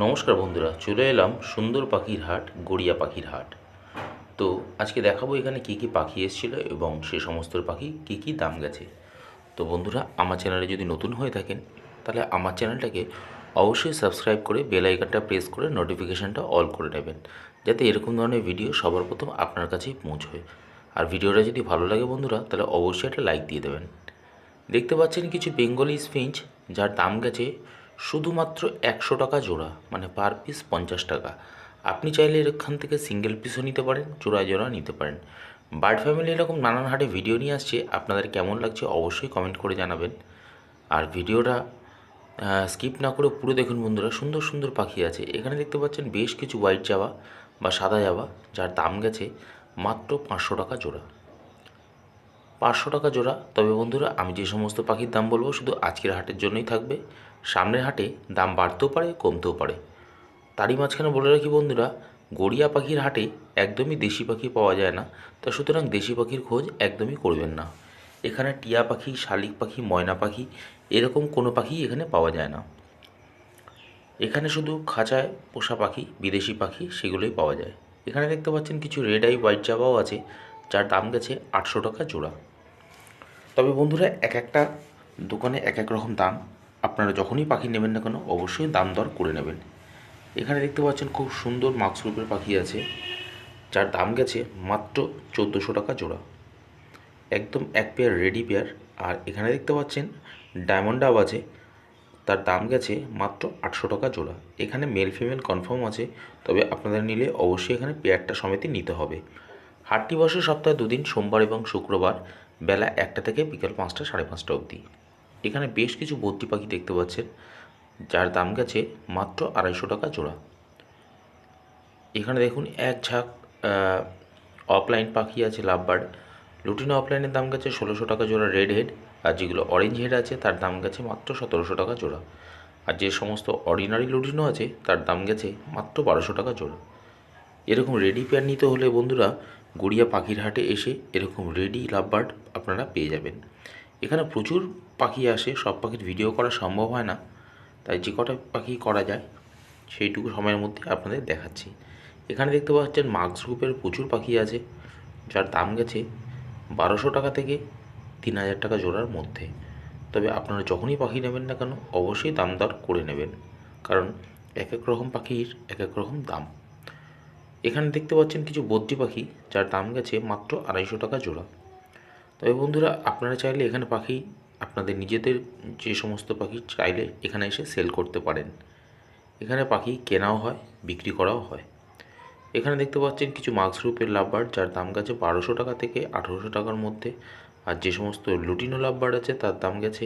নমস্কার বন্ধুরা, চলে এলাম সুন্দর পাখির হাট, গড়িয়া পাখির হাট। তো আজকে দেখাবো এখানে কী কী পাখি এসেছিল এবং সে সমস্ত পাখি কী কী দাম গেছে। তো বন্ধুরা, আমার চ্যানেলে যদি নতুন হয়ে থাকেন, তাহলে আমার চ্যানেলটাকে অবশ্যই সাবস্ক্রাইব করে বেল আইকনটা প্রেস করে নোটিফিকেশানটা অল করে নেবেন, যাতে এরকম ধরনের ভিডিও সবার প্রথম আপনার কাছেই পৌঁছয়। আর ভিডিওটা যদি ভালো লাগে বন্ধুরা, তাহলে অবশ্যই একটা লাইক দিয়ে দেবেন। দেখতে পাচ্ছেন কিছু বেঙ্গলি স্পিঞ্চ যার দাম গেছে শুধুমাত্র একশো টাকা জোড়া মানে পার পিস পঞ্চাশ টাকা। আপনি চাইলে এখান থেকে সিঙ্গেল পিসও নিতে পারেন জোড়া জোড়া নিতে পারেন। বার্ড ফ্যামিলি এরকম নানান হাটে ভিডিও নিয়ে আসছে, আপনাদের কেমন লাগছে অবশ্যই কমেন্ট করে জানাবেন। আর ভিডিওটা স্কিপ না করে পুরো দেখুন বন্ধুরা, সুন্দর সুন্দর পাখি আছে। এখানে দেখতে পাচ্ছেন বেশ কিছু হোয়াইট জাবা বা সাদা জাবা, যার দাম গেছে মাত্র পাঁচশো টাকা জোড়া। পাঁচশো টাকা জোড়া। তবে বন্ধুরা, আমি যে সমস্ত পাখির দাম বলব, শুধু আজকের হাটের জন্যই থাকবে। সামনের হাটে দাম বাড়তেও পারে, কমতেও পারে। তারই মাঝখানে বলে রাখি বন্ধুরা, গড়িয়া পাখির হাটে একদমই দেশি পাখি পাওয়া যায় না, তা সুতরাং দেশি পাখির খোঁজ একদমই করবেন না। এখানে টিয়া পাখি, শালিক পাখি, ময়না পাখি, এরকম কোনো পাখি এখানে পাওয়া যায় না। এখানে শুধু খাঁচায় পোষা পাখি, বিদেশি পাখি সেগুলোই পাওয়া যায়। এখানে দেখতে পাচ্ছেন কিছু রেড আই হোয়াইট জাবাও আছে, যার দাম গেছে আটশো টাকা জোড়া। তবে বন্ধুরা, এক একটা দোকানে এক এক রকম দাম। আপনারা যখনই পাখি নেবেন না কেন, অবশ্যই দাম দর করে নেবেন। এখানে দেখতে পাচ্ছেন খুব সুন্দর মাক্স গ্রুপের পাখি আছে, যার দাম গেছে মাত্র চোদ্দোশো টাকা জোড়া। একদম এক পেয়ার রেডি পেয়ার আর এখানে দেখতে পাচ্ছেন ডায়মন্ড আছে, তার দাম গেছে মাত্র আটশো টাকা জোড়া। এখানে মেল ফিমেল কনফার্ম আছে, তবে আপনাদের নিলে অবশ্যই এখানে পেয়ারটা সমেতই নিতে হবে। হাটটি বসে সপ্তাহে দুদিন, সোমবার এবং শুক্রবার, বেলা একটা থেকে বিকাল পাঁচটা, সাড়ে পাঁচটা অবধি। এখানে বেশ কিছু বদ্রি পাখি দেখতে পাচ্ছেন, যার দাম গেছে মাত্র আড়াইশো টাকা জোড়া। এখানে দেখুন এক ঝাঁক অফলাইন পাখি আছে লাভবার্ড লুটিনো অফলাইনের দাম গেছে ষোলোশো টাকা জোড়া রেড হেড আর যেগুলো অরেঞ্জ হেড আছে তার দাম গেছে মাত্র সতেরোশো টাকা জোড়া। আর যে সমস্ত অর্ডিনারি লুটিনো আছে তার দাম গেছে মাত্র বারোশো টাকা জোড়া। এরকম রেডি পেয়ার নিতে হলে বন্ধুরা গড়িয়া পাখির হাটে এসে এরকম রেডি লাভবার্ড আপনারা পেয়ে যাবেন। এখানে প্রচুর পাখি আসে, সব পাখির ভিডিও করা সম্ভব হয় না। তাই যে কটা পাখি করা যায়, সেইটুকু সময়ের মধ্যে আপনাদের দেখাচ্ছি। এখানে দেখতে পাচ্ছেন মাক্স গ্রুপের প্রচুর পাখি আছে, যার দাম গেছে বারোশো টাকা থেকে তিন হাজার টাকা জোড়ার মধ্যে। তবে আপনারা যখনই পাখি নেবেন না কেন, অবশ্যই দাম দর করে নেবেন। কারণ এক এক রকম পাখির এক এক রকম দাম। এখানে দেখতে পাচ্ছেন কিছু বদ্রি পাখি, যার দাম গেছে মাত্র আড়াইশো টাকা জোড়া। তবে বন্ধুরা, আপনারা চাইলে এখানে পাখি, আপনাদের নিজেদের যে সমস্ত পাখি চাইলে এখানে এসে সেল করতে পারেন। এখানে পাখি কেনাও হয়, বিক্রি করাও হয়। এখানে দেখতে পাচ্ছেন কিছু মার্কস গ্রুপের লাভবার্ড, যার দাম গেছে বারোশো টাকা থেকে আঠেরোশো টাকার মধ্যে। আর যে সমস্ত লুটিনো লাভবার্ড আছে, তার দাম গেছে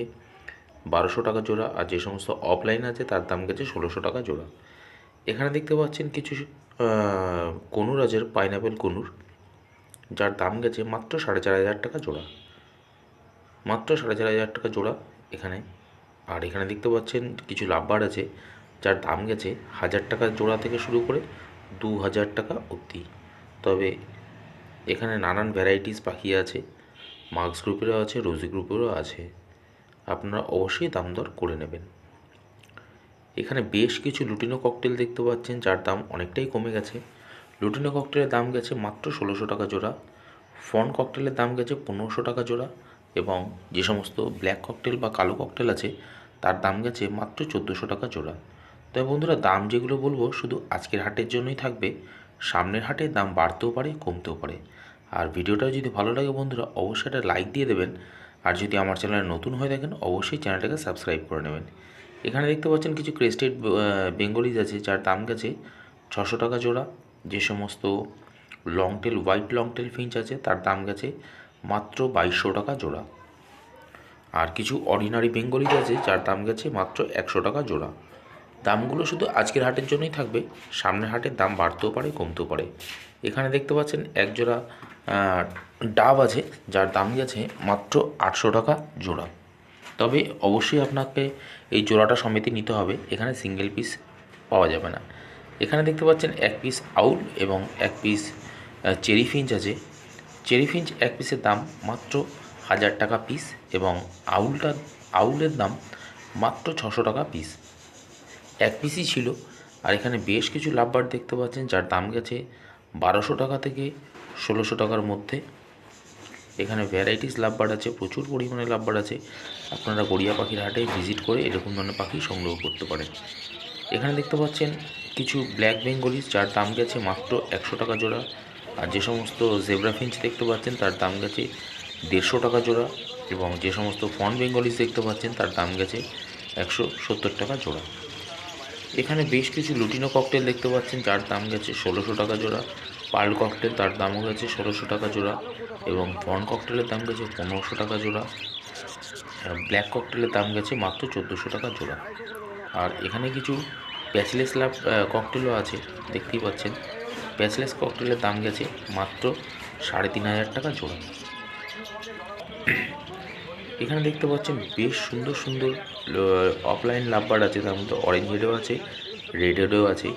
বারোশো টাকা জোড়া। আর যে সমস্ত অফলাইন আছে, তার দাম গেছে ষোলোশো টাকা জোড়া। এখানে দেখতে পাচ্ছেন কিছু কনুর আছে পাইনাপেল কনুর। যার দাম গেছে মাত্র সাড়ে চার হাজার টাকা জোড়া। মাত্র সাড়ে চার হাজার টাকা জোড়া এখানে। আর এখানে দেখতে পাচ্ছেন কিছু লাভবার আছে, যার দাম গেছে হাজার টাকা জোড়া থেকে শুরু করে দু হাজার টাকা অবধি। তবে এখানে নানান ভ্যারাইটিস পাখি আছে মার্কস গ্রুপেরও আছে, রোজি গ্রুপেরও আছে। আপনারা অবশ্যই দাম দর করে নেবেন। এখানে বেশ কিছু লুটিনো ককটেল দেখতে পাচ্ছেন, যার দাম অনেকটাই কমে গেছে। লুটিনো ককটেলের দাম গেছে মাত্র ষোলোশো টাকা জোড়া। ফন ককটেলের দাম গেছে পনেরোশো টাকা জোড়া এবং যে সমস্ত ব্ল্যাক ককটেল বা কালো ককটেল আছে, তার দাম গেছে মাত্র চোদ্দোশো টাকা জোড়া। তবে বন্ধুরা, দাম যেগুলো বলব শুধু আজকের হাটের জন্যই থাকবে। সামনের হাটে দাম বাড়তেও পারে, কমতেও পারে। আর ভিডিওটা যদি ভালো লাগে বন্ধুরা, অবশ্যই একটা লাইক দিয়ে দেবেন। আর যদি আমার চ্যানেলে নতুন হয়ে থাকেন, অবশ্যই চ্যানেলটাকে সাবস্ক্রাইব করে নেবেন। এখানে দেখতে পাচ্ছেন কিছু ক্রেস্টেড বেঙ্গলিজ আছে, যার দাম গেছে ছশো টাকা জোড়া। যে সমস্ত long tail white long tail finch আছে, তার দাম গেছে মাত্র বাইশশো টাকা জোড়া। আর কিছু অর্ডিনারি বেঙ্গলিজ আছে, যার দাম গেছে মাত্র একশো টাকা জোড়া। দামগুলো শুধু আজকের হাটের জন্যই থাকবে, সামনের হাটের দাম বাড়তেও পারে, কমতেও পারে। এখানে দেখতে পাচ্ছেন এক জোড়া ডাব আছে, যার দাম গেছে মাত্র আটশো টাকা জোড়া। তবে অবশ্যই আপনাকে এই জোড়াটা সমেতই নিতে হবে, এখানে সিঙ্গেল পিস পাওয়া যাবে না। এখানে দেখতে পাচ্ছেন এক পিস আউল এবং এক পিস চেরি ফিঞ্চ আছে। চেরি ফিঞ্চ এক পিসের দাম মাত্র হাজার টাকা পিস এবং আউলটা, আউলের দাম মাত্র ছশো টাকা পিস এক পিসই ছিল। আর এখানে বেশ কিছু লাভবার দেখতে পাচ্ছেন, যার দাম গেছে বারোশো টাকা থেকে ষোলোশো টাকার মধ্যে। এখানে ভ্যারাইটিস লাভবার আছে, প্রচুর পরিমাণে লাভবার আছে। আপনারা গড়িয়া পাখির হাটে ভিজিট করে এরকম ধরনের পাখি সংগ্রহ করতে পারেন। এখানে দেখতে পাচ্ছেন কিছু ব্ল্যাক বেঙ্গলিস যার দাম গেছে মাত্র একশো টাকা জোড়া। আর যে সমস্ত জেব্রা ফিঞ্চ দেখতে পাচ্ছেন, তার দাম গেছে দেড়শো টাকা জোড়া। এবং যে সমস্ত ফন বেঙ্গলিস দেখতে পাচ্ছেন, তার দাম গেছে একশো সত্তর টাকা জোড়া। এখানে বেশ কিছু লুটিনো ককটেল দেখতে পাচ্ছেন, যার দাম গেছে ষোলোশো টাকা জোড়া। পার্ল ককটেল তার দামও গেছে ষোলোশো টাকা জোড়া। এবং ফন ককটেলের দাম গেছে পনেরোশো টাকা জোড়া। ব্ল্যাক ককটেলের দাম গেছে মাত্র চোদ্দোশো টাকা জোড়া। আর এখানে কিছু প্যাচলেস লাভ ককটেলও আছে, দেখতেই পাচ্ছেন। প্যাচলেস ককটেলের দাম গেছে মাত্র সাড়ে তিন হাজার টাকা জোড়া। এখানে দেখতে পাচ্ছেন বেশ সুন্দর সুন্দর অফলাইন লাভবার আছে, তার মধ্যে অরেঞ্জ হেডেও আছে রেড হেডেও আছে।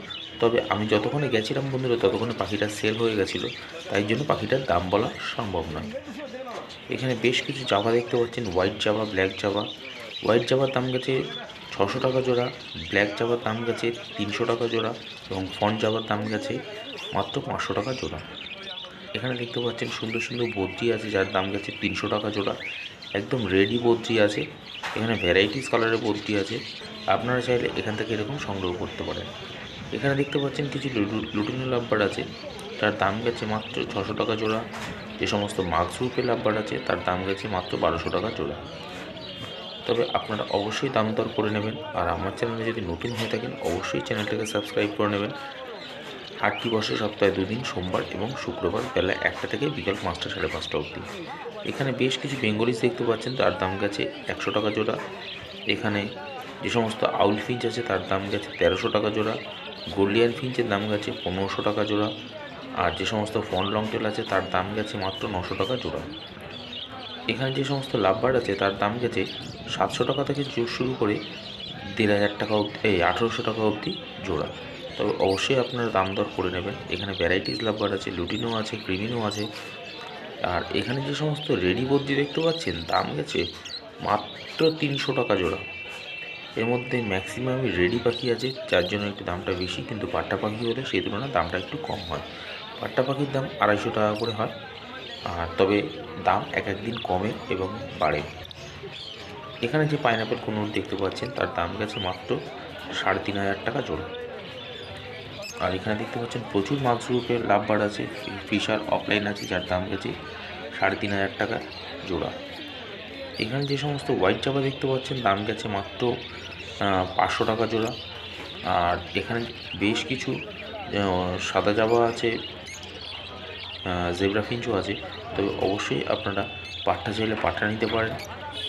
তবে আমি যতক্ষণে গেছিলাম বন্ধুরা, ততক্ষণে পাখিটা সেল হয়ে গেছিল। তাই জন্য পাখিটার দাম বলা সম্ভব নয়। এখানে বেশ কিছু জাভা দেখতে পাচ্ছেন white Java black Java white জাভার দাম গেছে ছশো টাকা জোড়া ব্ল্যাক জাভার দাম গেছে তিনশো টাকা জোড়া এবং ফন্ট জাভার দাম গেছে মাত্র পাঁচশো টাকা জোড়া। এখানে দেখতে পাচ্ছেন সুন্দর সুন্দর বদ্রি আছে যার দাম গেছে তিনশো টাকা জোড়া। একদম রেডি বদ্রি আছে, এখানে ভ্যারাইটিস কালারের বদ্রি আছে। আপনারা চাইলে এখান থেকে এরকম সংগ্রহ করতে পারেন। এখানে দেখতে পাচ্ছেন কিছু লুটিনো লাভবার আছে, তার দাম গেছে মাত্র ছশো টাকা জোড়া। যে সমস্ত মার্কস রূপে লাভবার আছে, তার দাম গেছে মাত্র বারোশো টাকা জোড়া। তবে আপনারা অবশ্যই দাম দর করে নেবেন। আর আমার চ্যানেলে যদি নতুন হয়ে থাকেন, অবশ্যই চ্যানেলটাকে সাবস্ক্রাইব করে নেবেন। হাটটি বসে সপ্তাহে দুদিন, সোমবার এবং শুক্রবার বেলা একটা থেকে বিকাল পাঁচটা, সাড়ে পাঁচটা অবধি। এখানে বেশ কিছু বেঙ্গলিস দেখতে পাচ্ছেন, তার দাম গেছে একশো টাকা জোড়া। এখানে যে সমস্ত আউল ফিঞ্চ আছে, তার দাম গেছে তেরোশো টাকা জোড়া। গোল্ডিয়ান ফিঞ্চের দাম গেছে পনেরোশো টাকা জোড়া। আর যে সমস্ত ফন লং টেল আছে, তার দাম গেছে মাত্র নশো টাকা জোড়া। এখানে যে সমস্ত লাভবার আছে, তার দাম গেছে সাতশো টাকা থেকে শুরু করে দেড় হাজার টাকা অবধি, এই আঠেরোশো টাকা অবধি জোড়া। তবে অবশ্যই আপনারা দাম দর করে নেবেন। এখানে ভ্যারাইটিস লাভবার আছে লুটিনও আছে ক্রিমিনও আছে। আর এখানে যে সমস্ত রেডি বদ্রি দেখতে পাচ্ছেন, দাম গেছে মাত্র তিনশো টাকা জোড়া। এর মধ্যে ম্যাক্সিমামই রেডি পাখি আছে, যার জন্য একটু দামটা বেশি, কিন্তু পাট্টা পাখি হলে সেই তুলনায় দামটা একটু কম হয়। পাট্টা পাখির দাম আড়াইশো টাকা করে হয়। তবে দাম এক এক দিন কমে এবং বাড়ে। এখানে যে পাইনাপেল কোনো দেখতে পাচ্ছেন, তার দাম গেছে মাত্র সাড়ে তিন হাজার টাকা জোড়া। আর এখানে দেখতে পাচ্ছেন প্রচুর মাছ রূপের লাভবার আছে, ফিশার অফলাইন আছে, যার দাম গেছে সাড়ে তিন হাজার টাকা জোড়া। এখানে যে সমস্ত হোয়াইট জামা দেখতে পাচ্ছেন, দাম গেছে মাত্র পাঁচশো টাকা জোড়া। আর এখানে বেশ কিছু সাদা জামা আছে জেব্রা ফিঞ্চও আছে। তবে অবশ্যই আপনারা পাট্টা চাইলে পাট্টা নিতে পারেন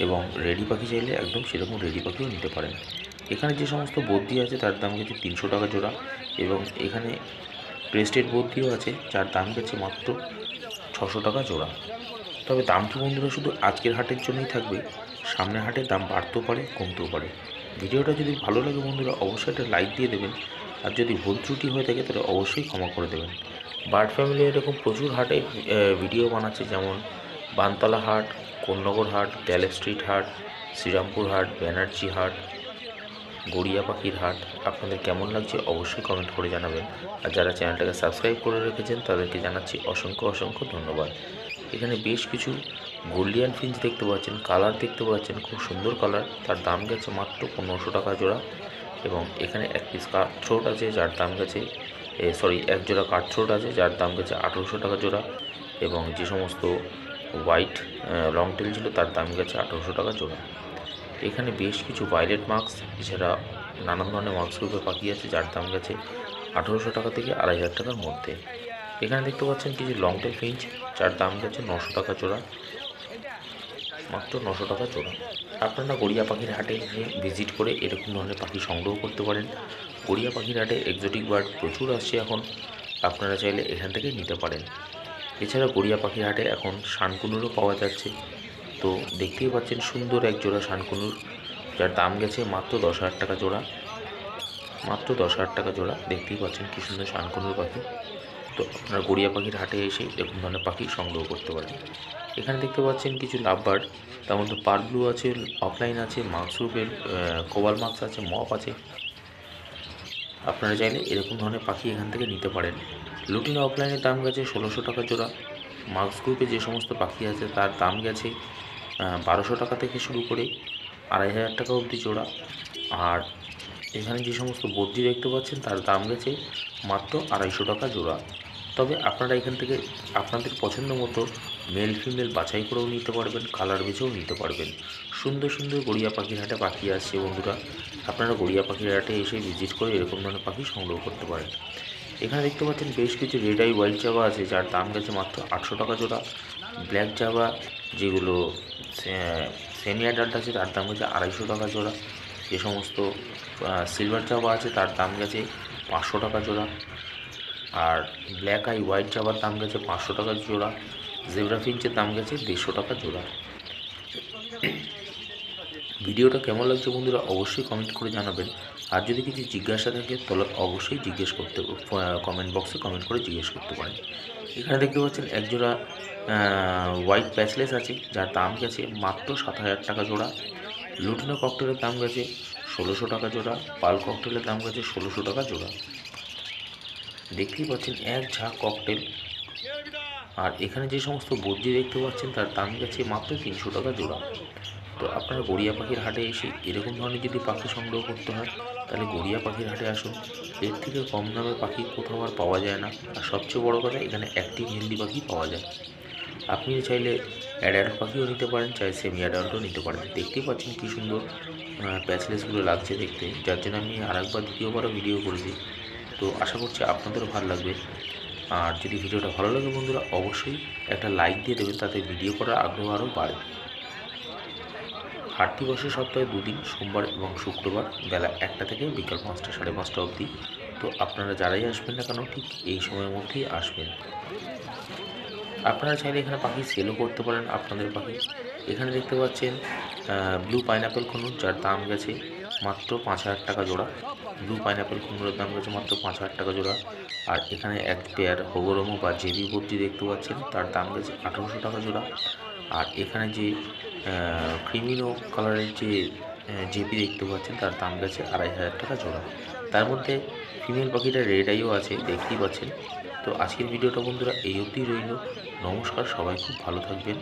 এবং রেডি পাখি চাইলে একদম সেরকম রেডি পাখিও নিতে পারেন। এখানে যে সমস্ত বদ্রি আছে তার দাম গেছে তিনশো টাকা জোড়া এবং এখানে ক্রেস্টেড বদ্রিও আছে যার দাম গেছে মাত্র ছশো টাকা জোড়া। তবে দামটি বন্ধুরা শুধু আজকের হাটের জন্যই থাকবে, সামনের হাটের দাম বাড়তেও পারে, কমতেও পারে। ভিডিওটা যদি ভালো লাগে বন্ধুরা, অবশ্যই একটা লাইক দিয়ে দেবেন। আর যদি ভুল ত্রুটি হয়ে থাকে তাহলে অবশ্যই ক্ষমা করে দেবেন। বার্ড ফ্যামিলি এরকম প্রচুর হাটে ভিডিও বানাচ্ছে, যেমন বানতলা হাট কোন্নগর হাট গ্যালেপ স্ট্রিট হাট, শ্রীরামপুর হাট, ব্যানার্জি হাট, গড়িয়া পাখির হাট। আপনাদের কেমন লাগছে অবশ্যই কমেন্ট করে জানাবেন। আর যারা চ্যানেলটাকে সাবস্ক্রাইব করে রেখেছেন, তাদেরকে জানাচ্ছি অসংখ্য অসংখ্য ধন্যবাদ। এখানে বেশ কিছু গোল্ডিয়ান ফিঞ্চ দেখতে পাচ্ছেন, কালার দেখতে পাচ্ছেন, খুব সুন্দর কালার। তার দাম গেছে মাত্র পনেরোশো টাকা জোড়া এবং এখানে এক পিস কাঠথ্রোট আছে, যার দাম গেছে সরি এক জোড়া কাঠথ্রোট আছে, যার দাম গেছে আঠেরোশো টাকা জোড়া এবং যে সমস্ত হোয়াইট লং টেল ছিল, তার দাম গেছে আঠেরোশো টাকা জোড়া। এখানে বেশ কিছু ভাইলেট মাস্ক এছাড়া নানান ধরনের মাস্ক রূপে পাখি আছে, যার দাম গেছে আঠেরোশো টাকা থেকে আড়াই হাজার টাকার মধ্যে। এখানে দেখতে পাচ্ছেন কিছু লং টেল ফিঞ্চ যার দাম গেছে নশো টাকা জোড়া, মাত্র নশো টাকা জোড়া। আপনারা গড়িয়া পাখির হাটে ভিজিট করে এরকম ধরনের পাখি সংগ্রহ করতে পারেন। গড়িয়া পাখির হাটে এক্সোটিক বার্ড প্রচুর আসছে এখন। আপনারা চাইলে এখান থেকে নিতে পারেন। এছাড়া গড়িয়া পাখির হাটে এখন শানকুনুরও পাওয়া যাচ্ছে। তো দেখতেই পাচ্ছেন সুন্দর এক জোড়া শানকুনুর, যার দাম গেছে মাত্র দশ হাজার টাকা জোড়া। মাত্র দশ হাজার টাকা জোড়া। দেখতেই পাচ্ছেন কী সুন্দর শানকুনুর পাখি। তো আপনারা গড়িয়া পাখির হাটে এসে এরকম ধরনের পাখি সংগ্রহ করতে পারেন। এখানে দেখতে পাচ্ছেন কিছু লাভবার্ড, তার মধ্যে পার ব্লু আছে, অফলাইন আছে মার্কস রূপের কোবাল মার্কস আছে, মপ আছে। আপনারা চাইলে এরকম ধরনের পাখি এখান থেকে নিতে পারেন। লুটিনো অফলাইনের দাম গেছে ষোলোশো টাকা জোড়া। মার্কস গ্রুপে যে সমস্ত পাখি আছে তার দাম গেছে বারোশো টাকা থেকে শুরু করে আড়াই হাজার টাকা অবধি জোড়া। আর এখানে যে সমস্ত বদ্রি দেখতে পাচ্ছেন, তার দাম গেছে মাত্র আড়াইশো টাকা জোড়া। তবে আপনারা এখান থেকে আপনাদের পছন্দ মতো মেল ফিমেল বাছাই করেও নিতে পারবেন কালার বেছেও নিতে পারবেন। সুন্দর সুন্দর গড়িয়া পাখির হাটে পাখি আসছে বন্ধুরা। আপনারা গড়িয়া পাখির হাটে এসে ভিজিট করে এরকম ধরনের পাখি সংগ্রহ করতে পারেন। এখানে দেখতে পাচ্ছেন বেশ কিছু রেড আই হোয়াইট জাবা আছে, যার দাম গেছে মাত্র আটশো টাকা জোড়া। ব্ল্যাক জাবা যেগুলো সেমি অ্যাডাল্ট আছে, তার দাম গেছে আড়াইশো টাকা জোড়া। যে সমস্ত সিলভার জাবা আছে তার দাম গেছে পাঁচশো টাকা জোড়া। আর ব্ল্যাক আই হোয়াইট জাবার দাম গেছে পাঁচশো টাকা জোড়া। জেব্রা দাম গেছে দেড়শো টাকা জোড়া। ভিডিওটা কেমন লাগছে বন্ধুরা অবশ্যই কমেন্ট করে জানাবেন। আর যদি কিছু জিজ্ঞাসা থাকে তাহলে অবশ্যই জিজ্ঞেস করতে কমেন্ট বক্সে কমেন্ট করে জিজ্ঞেস করতে পারেন। এখানে দেখতে পাচ্ছেন একজোড়া হোয়াইট প্যাচলেস আছে, যার দাম গেছে মাত্র সাত হাজার টাকা জোড়া। লুটিনো ককটেলের দাম গেছে ষোলোশো টাকা জোড়া, পাল ককটেলের দাম গেছে ষোলোশো টাকা জোড়া। দেখতেই পাচ্ছেন এক ঝাঁক ককটেল। আর এখানে যে সমস্ত বদ্রি দেখতে পাচ্ছেন, তার দাম গেছে মাত্র তিনশো টাকা জোড়া। তো আপনারা গড়িয়া পাখির হাটে এসে এরকম ধরনের যদি পাখি সংগ্রহ করতে হয়, তাহলে গড়িয়া পাখির হাটে আসুন। এর থেকে কম দামে পাখি কোথাও আর পাওয়া যায় না। আর সবচেয়ে বড় কথা, এখানে অ্যাক্টিভ হেলদি পাখি পাওয়া যায়। আপনি চাইলে অ্যাডাল্ট পাখিও নিতে পারেন, চাই সেমি অ্যাডাল্টও নিতে পারেন। দেখতেই পাচ্ছেন কী সুন্দর প্যাচলেসগুলো লাগছে দেখতে। যার জন্য আমি আরেকবার দ্বিতীয়বারও ভিডিও করেছি। তো আশা করছি আপনাদেরও ভালো লাগবে। আর যদি ভিডিওটা ভালো লাগে বন্ধুরা, অবশ্যই একটা লাইক দিয়ে দেবেন, তাতে ভিডিও করার আগ্রহ আরও বাড়ে। হাটটি বসে সপ্তাহে দুদিন, সোমবার এবং শুক্রবার, বেলা একটা থেকে বিকাল পাঁচটা, সাড়ে পাঁচটা অবধি। তো আপনারা যারাই আসবেন না কেন, ঠিক এই সময়ের মধ্যেই আসবেন। আপনারা চাইলে এখানে পাখি সেলও করতে পারেন আপনাদের পাখি। এখানে দেখতে পাচ্ছেন ব্লু পাইনাপেল খনুর যার দাম গেছে মাত্র পাঁচ হাজার টাকা জোড়া। ব্লু পাইনাপেল খনুরের দাম গেছে মাত্র পাঁচ হাজার টাকা জোড়া। আর এখানে এক পেয়ার হোগরমো বা জেবি বদ্রি দেখতে পাচ্ছেন, তার দাম গেছে আঠারোশো টাকা জোড়া। আর এখানে যে ক্রিমিনো কালারের যে জেপি দেখতে পাচ্ছেন, তার দাম গেছে আড়াই হাজার টাকা জোড়া। তার মধ্যে ফিমেল পাখিটা রেড আইও আছে, দেখতেই পাচ্ছেন। তো আজকের ভিডিওটা বন্ধুরা এই অবধি রইল। নমস্কার সবাই খুব ভালো থাকবেন।